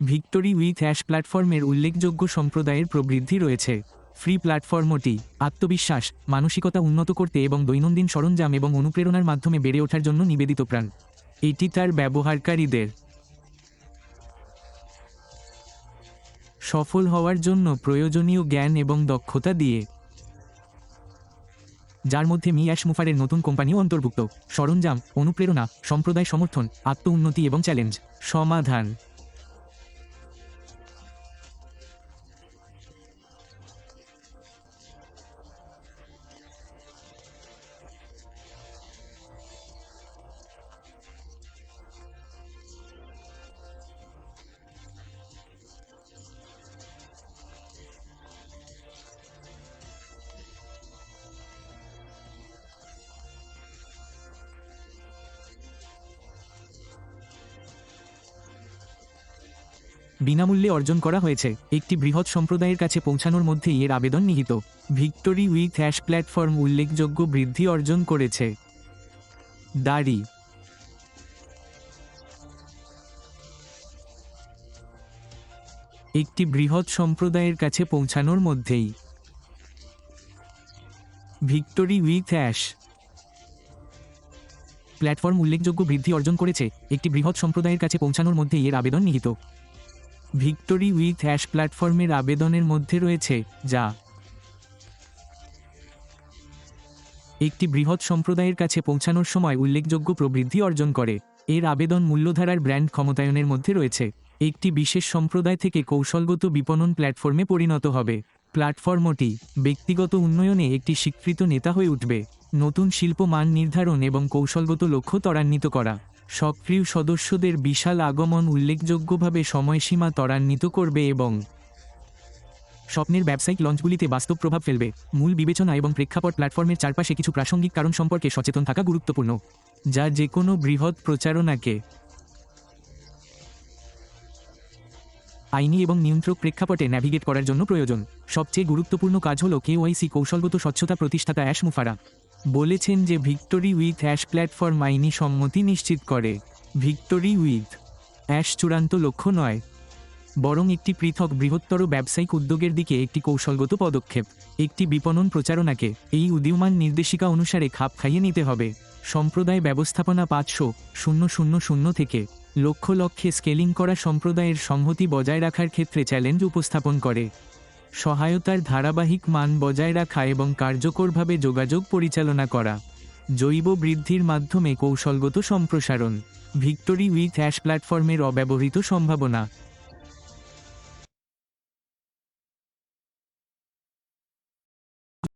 Victory with ash প্ল্যাটফর্মের উল্লেখযোগ্য সম্প্রদায়ের প্রবৃদ্ধি রয়েছে। ফ্রি প্ল্যাটফর্মটি আত্মবিশ্বাস, মানসিকতা উন্নত করতে এবং দৈনন্দিন সরঞ্জাম এবং অনুপ্রেরণার মাধ্যমে বেড়ে ওঠার জন্য নিবেদিত প্রাণ। এটি তার ব্যবহারকারীদের সফল হওয়ার জন্য প্রয়োজনীয় জ্ঞান এবং দক্ষতা দিয়ে। যার মধ্যে মি অ্যাশ মুফারের নতুন কোম্পানিও অন্তর্ভুক্ত। সরঞ্জাম, অনুপ্রেরণা, সম্প্রদায় সমর্থন আত্ম উন্নতি এবং চ্যালেঞ্জ। সমাধান। বিনামূল্যে অর্জন করা হয়েছে। একটি বৃহৎ সম্প্রদায়ের কাছে পৌঁছানোর মধ্যেই এর আবেদন নিহিত। ভিক্টোরি উইথ অ্যাশ প্ল্যাটফর্ম উল্লেখযোগ্য বৃদ্ধি অর্জন করেছে। দাড়ি। একটি বৃহৎ সম্প্রদায়ের কাছে পৌঁছানোর মধ্যেই। ভিক্টোরি উইথ অ্যাশ প্ল্যাটফর্ম উল্লেখযোগ্য বৃদ্ধি অর্জন করেছে। একটি বৃহৎ সম্প্রদায়ের কাছে পৌঁছানোর মধ্যেই এর আবেদন নিহিত। ভিক্টোরি উইথ অ্যাশ প্ল্যাটফর্মের আবেদনের মধ্যে রয়েছে, যা একটি বৃহৎ সম্প্রদায়ের কাছে পৌঁছানোর সময় উল্লেখযোগ্য প্রবৃদ্ধি অর্জন করে। এর আবেদন মূল্যধারার ব্র্যান্ড ক্ষমতায়নের মধ্যে রয়েছে। একটি বিশেষ সম্প্রদায় থেকে কৌশলগত বিপণন প্ল্যাটফর্মে পরিণত হবে। প্ল্যাটফর্মটি ব্যক্তিগত উন্নয়নে একটি স্বীকৃত নেতা হয়ে উঠবে। নতুন শিল্প মান নির্ধারণ এবং কৌশলগত লক্ষ্য ত্বরান্বিত করা। সক্রিয় সদস্যদের বিশাল আগমন উল্লেখযোগ্যভাবে সময়সীমা ত্বরান্বিত করবে এবং স্বপ্নের ব্যবসায়িক লঞ্চগুলিতে বাস্তব প্রভাব ফেলবে। মূল বিবেচনা এবং প্রেক্ষাপট প্ল্যাটফর্মের চারপাশে কিছু প্রাসঙ্গিক কারণ সম্পর্কে সচেতন থাকা গুরুত্বপূর্ণ, যা যে কোনো বৃহৎ প্রচারণাকে আইনি এবং নিয়ন্ত্রক প্রেক্ষাপটে ন্যাভিগেট করার জন্য প্রয়োজন। সবচেয়ে গুরুত্বপূর্ণ কাজ হল কেওয়াইসি কৌশলগত স্বচ্ছতা প্রতিষ্ঠাতা অ্যাশ মুফারা। বলেছেন যে ভিক্টোরি উইথ অ্যাশ প্ল্যাটফর্ম আইনি সম্মতি নিশ্চিত করে। ভিক্টোরি উইথ অ্যাশ চূড়ান্ত লক্ষ্য নয়, বরং একটি পৃথক বৃহত্তর ব্যবসায়িক উদ্যোগের দিকে একটি কৌশলগত পদক্ষেপ, একটি বিপণন প্রচারণাকে এই উদীয়মান নির্দেশিকা অনুসারে খাপ খাইয়ে নিতে হবে। সম্প্রদায় ব্যবস্থাপনা পাঁচশো শূন্য শূন্য শূন্য থেকে লক্ষ লক্ষ্যে স্কেলিং করা সম্প্রদায়ের সংহতি বজায় রাখার ক্ষেত্রে চ্যালেঞ্জ উপস্থাপন করে। সহায়তার ধারাবাহিক মান বজায় রাখা এবং কার্যকরভাবে যোগাযোগ পরিচালনা করা। জৈব বৃদ্ধির মাধ্যমে কৌশলগত সম্প্রসারণ। ভিক্টোরি উইথ অ্যাশ প্ল্যাটফর্মের অব্যবহৃত সম্ভাবনা।